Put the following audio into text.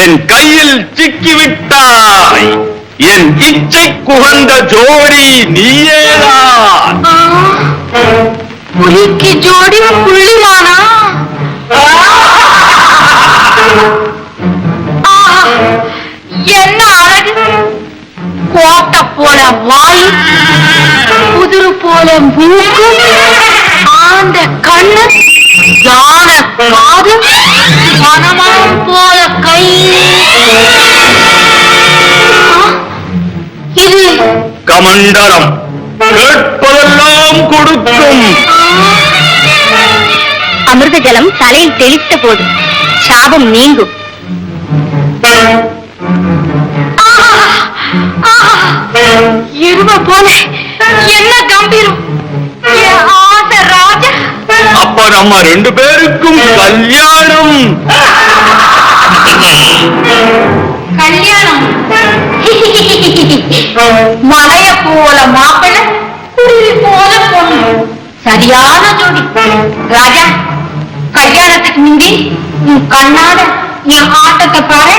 என் கையில் சிக்கிவிட்டாய். என் இச்சை குகந்த ஜோடி நீயேதான். புலிக்கு ஜோடி புள்ளிமானா? என்ன அழகு. கோட்டை போல வாய் குதிரு போல மூக்கு ஆந்த கண்ணு. கமண்டலம் கேட்பதெல்லாம் கொடுக்கும். அமிர்த ஜலம் தலையில் தெளித்த போது சாபம் நீங்கும். இருவ போல என்ன கம்பீரம்? அப்ப நம்ம ரெண்டு பேருக்கும் கல்யாணம். கல்யாணம். மலைய போல மாப்பிள்ள குருவி போல பொண்ணு. சரியான ஜோடி. ராஜா கல்யாணத்துக்கு முந்தி உன் கண்ணால என் ஆட்டத்தை பாரு